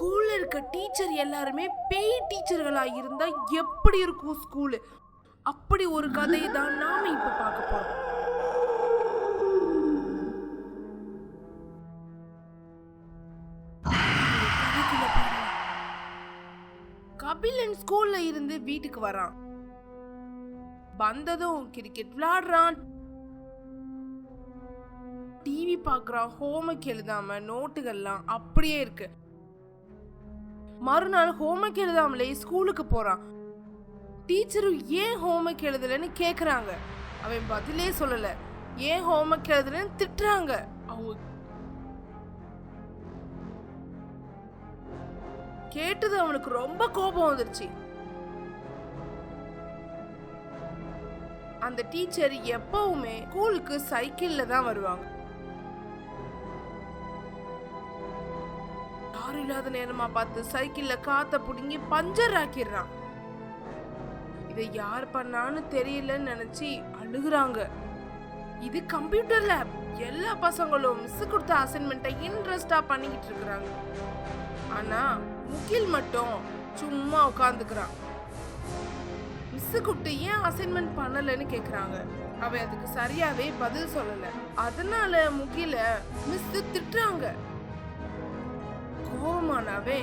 ஸ்கூல்ல இருக்க டீச்சர் எல்லாருமே பேய் டீச்சர்களா இருந்தா எப்படி இருக்கும் ஸ்கூலு அப்படி ஒரு கதையை தான் நாம இப்ப பார்க்க போறோம். கபிலன் ஸ்கூல்ல இருந்து வீட்டுக்கு வரான். வந்ததும் கிரிக்கெட் விளையாடுறான். டிவி பார்க்குறான் ஹோம்ஒர்க் எழுதாம நோட்டுகள்லாம் அப்படியே இருக்கு. மறுநாள் ஹோம்ஒர்க் எழுதாமலே ஸ்கூலுக்கு போகிறான் டீச்சரும் ஏன் ஹோம்ஒர்க் எழுதலைன்னு கேட்குறாங்க அவன் பதிலே சொல்லலை. ஏன் ஹோம்ஒர்க் எழுதலைன்னு திட்டுறாங்க. அவங்க கேட்டது அவனுக்கு ரொம்ப கோபம் வந்துருச்சு. அந்த டீச்சர் எப்பவுமே ஸ்கூலுக்கு சைக்கிளில் தான் வருவாங்க. இல்லாத நேரமா பார்த்து சைக்கிள்ல காத்த புடுங்கி பஞ்சர் ஆக்கிடுறான். இதை யார் பண்ணான்னு தெரியலன்னு நினைச்சு அழுகுறாங்க. இது கம்ப்யூட்டர் லேப். எல்லா பசங்களும் மிஸ் கொடுத்த அசைன்மெண்ட்டை இன்ட்ரெஸ்டா பண்ணிக்கிட்டு இருக்கிறாங்க. ஆனா முகில் மட்டும் சும்மா உட்காந்துக்கிறான் மிஸ் கூப்பிட்டு ஏன் அசைன்மெண்ட் பண்ணலன்னு கேக்குறாங்க. அவன் அதுக்கு சரியாவே பதில் சொல்லல. அதனால முகில மிஸ் திட்டுறாங்க. கோவமானாவே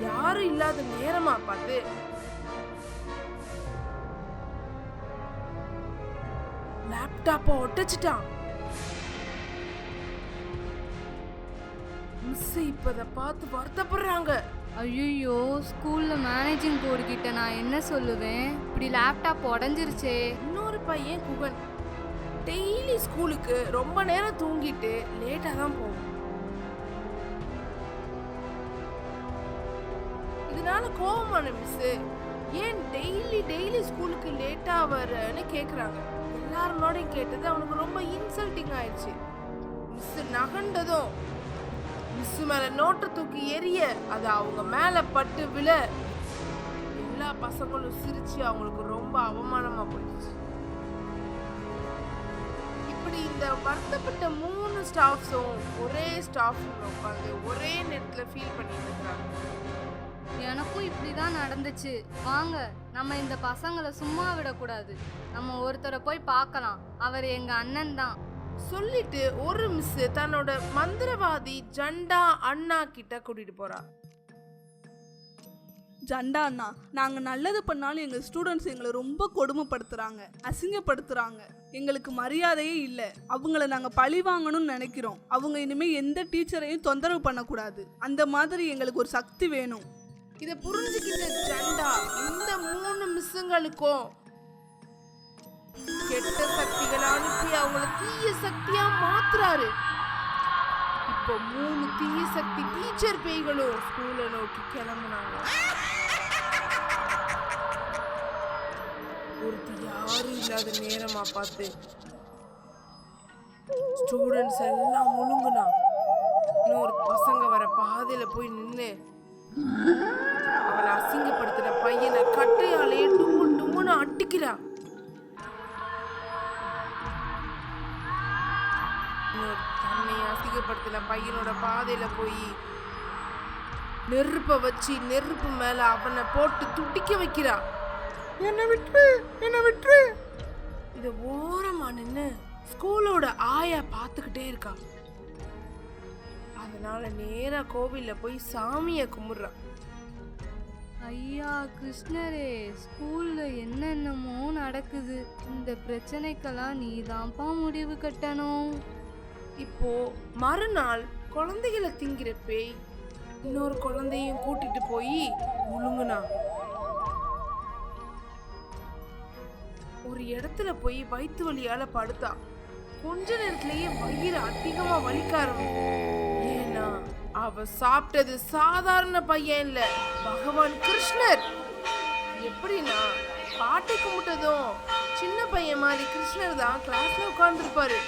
யாரும் இல்லாத நேரமா பார்த்து. லேப்டாப்ப ஒட்டச்சிட்டான். மிஸ் இப்ப இத பார்த்து வருத்தப்படுறாங்க. ஐயோ ஸ்கூல்ல மேனேஜிங் போர்டு கிட்ட நான் என்ன சொல்லுவேன்? இப்படி லேப்டாப் உடஞ்சிருச்சே. இன்னொரு பையன் குகன். டெய்லி ஸ்கூலுக்கு ரொம்ப நேரம் தூங்கிட்டு லேட்டாக தான் போகும் இதனால கோவமான மிஸ்ஸு ஏன் டெய்லி டெய்லி ஸ்கூலுக்கு லேட்டாக வரன்னு கேட்குறாங்க எல்லாரோடையும் கேட்டது அவனுக்கு ரொம்ப இன்சல்ட்டிங் ஆயிடுச்சு. மிஸ் நகண்டதும் மிஸ் மேல நோட்டை தூக்கி எரிய அது அவங்க மேல பட்டு விழ எல்லா பசங்களும் சிரிச்சு அவங்களுக்கு ரொம்ப அவமானமா போயிடுச்சு. இப்படி இந்த வருத்தப்பட்ட மூணு ஸ்டாஃப்ஸும் ஒரே ஸ்டாஃப் உட்காந்து ஒரே நேரத்துல ஃபீல் பண்ணிட்டு இருக்காங்க. எனக்கும் இப்படி தான் நடந்துச்சு. வாங்க நம்ம இந்த பசங்களை சும்மா விடக்கூடாது. நம்ம ஒருத்தரை போய் பார்க்கலாம். அவர் எங்க அண்ணன் தான். சொல்லிட்டு ஒரு மிஸ் தன்னோட மந்திரவாதி ஜண்டா அண்ணா கிட்ட கூட்டிட்டு போறா. ஜண்டா அண்ணா நாங்கள் நல்லது பண்ணாலும் எங்கள் ஸ்டூடெண்ட்ஸ் எங்களை ரொம்ப கொடுமைப்படுத்துகிறாங்க அசிங்கப்படுத்துகிறாங்க எங்களுக்கு மரியாதையே இல்லை. அவங்கள நாங்கள் பழி வாங்கணும்னு நினைக்கிறோம். அவங்க இனிமேல் எந்த டீச்சரையும் தொந்தரவு பண்ணக்கூடாது. அந்த மாதிரி எங்களுக்கு ஒரு சக்தி வேணும். இதை புரிஞ்சுக்கிட்ட ஜெண்டா இந்த மூணு மிஸ்ஸுங்களுக்கும் கெட்ட சக்திகளை அனுப்பி அவங்கள தீய சக்தியா மாத்துறாரு. இப்போ மூணு தீய சக்தி டீச்சர் பேய்களும் ஸ்கூலை நோக்கி கிளம்புனாங்க. ஒருத்தி யாரும் இல்லாத நேரமா பார்த்து. ஸ்டூடெண்ட்ஸ் எல்லாம் முழுங்குனா இன்னொரு பசங்க வர பாதையில போய் நின்னு அவளை அசிங்கப்படுத்துற பையனை கட்டையாலேயே டும்மு டும்முன்னு அட்டிக்கிறா தன்னை அசிங்கப்படுத்தின பையனோட பாதையில போய் நெருப்ப வச்சு நெருப்பு மேல அவனை போட்டு துடிக்க வைக்கிறா. என்ன விட்டுரு என்ன விட்டுரு. இத ஓரமா நின்னு ஸ்கூலோட ஆயா பார்த்துக்கிட்டே இருக்கா. அதனால நேரா கோவில்ல போய் சாமிய கும்பிடுறா. ஐயா கிருஷ்ணரே ஸ்கூல்ல என்னென்னமோ நடக்குது. இந்த பிரச்சனைக்கெல்லாம் நீ தான்ப்பா முடிவு கட்டணும். இப்போ மறுநாள் குழந்தைகளை திங்கிற பேய் இன்னொரு குழந்தையும் கூட்டிட்டு போய் முழுங்குனா. இடத்துல போய் வயிற்று வலியால படுத்தா கொஞ்ச நேரத்திலேயே வயிறு அதிகமா வலிக்க ஆரம்பிக்கும். ஏன்னா அவ சாப்பிட்டது சாதாரண பையன் இல்ல பகவான் கிருஷ்ணர். எப்படின்னா பாட்டை கும்பிட்டதும் சின்ன பையன் மாதிரி கிருஷ்ணர் தான் கிளாஸ்ல உட்கார்ந்துருப்பாரு.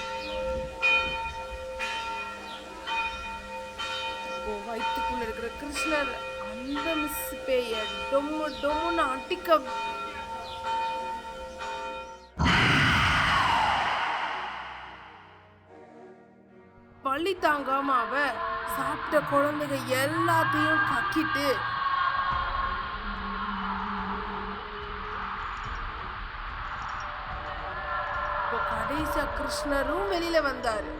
வயிற்றுக்குள்ள இருக்கிற கிருஷ்ணர் அந்த மிஸ் பேய டொம்மு டொம்முன்னு அட்டிக்க வலி தாங்காம அவ சாப்பிட்ட குழந்தைங்க எல்லாத்தையும் கக்கிட்டு இப்போ கடைசியா கிருஷ்ணரும் வெளியில வந்தாரு.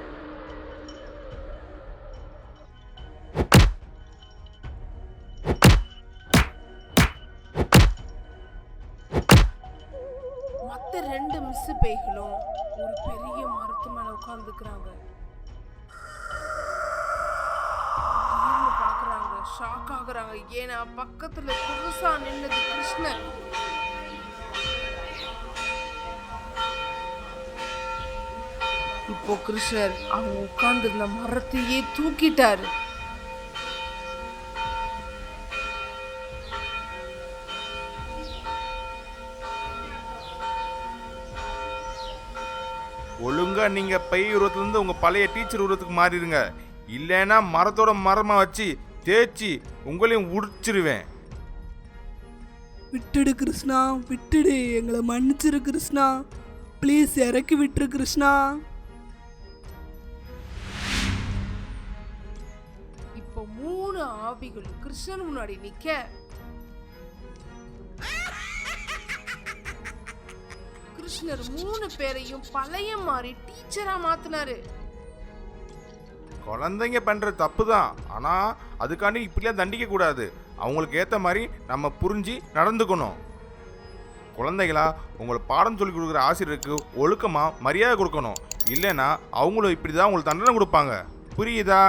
மத்த ரெண்டு மிஸ் பேய்களும் ஒரு பெரிய மரத்து மேல உட்கார்ந்துக்கிறாங்க ஆகுறாங்க ஏன்னா பக்கத்துல புதுசா நின்னது கிருஷ்ணன். இப்போ கிருஷ்ணர் அவங்க உட்கார்ந்திருந்த மரத்தையே தூக்கிட்டாரு. ஒழுங்கா நீங்க பை உருவத்திலிருந்து உங்க பழைய டீச்சர் உருவத்துக்கு மாறிடுங்க. இல்லைன்னா மரத்தோட மரமா வச்சு தேய்ச்சி உங்களையும் உடிச்சிருவேன் விட்டுடு கிருஷ்ணா விட்டுடு. எங்களை மன்னிச்சிரு கிருஷ்ணா. ப்ளீஸ் இறக்கி விட்டுரு கிருஷ்ணா. இப்போ மூணு ஆவிகளும் கிருஷ்ணன் முன்னாடி நிக்க. கிருஷ்ணர் மூணு பேரையும் பழைய மாதிரி டீச்சரா மாத்தினாரு. குழந்தைங்க பண்ணுற தப்பு தான் ஆனால் அதுக்காண்டி இப்படிலாம் தண்டிக்க கூடாது. அவங்களுக்கு ஏற்ற மாதிரி நம்ம புரிஞ்சு நடந்துக்கணும். குழந்தைகளா உங்களை பாடம் சொல்லி கொடுக்குற ஆசிரியருக்கு ஒழுக்கமாக மரியாதை கொடுக்கணும். இல்லைன்னா அவங்களும் இப்படி தான் உங்களுக்கு தண்டனை கொடுப்பாங்க. புரியுதா?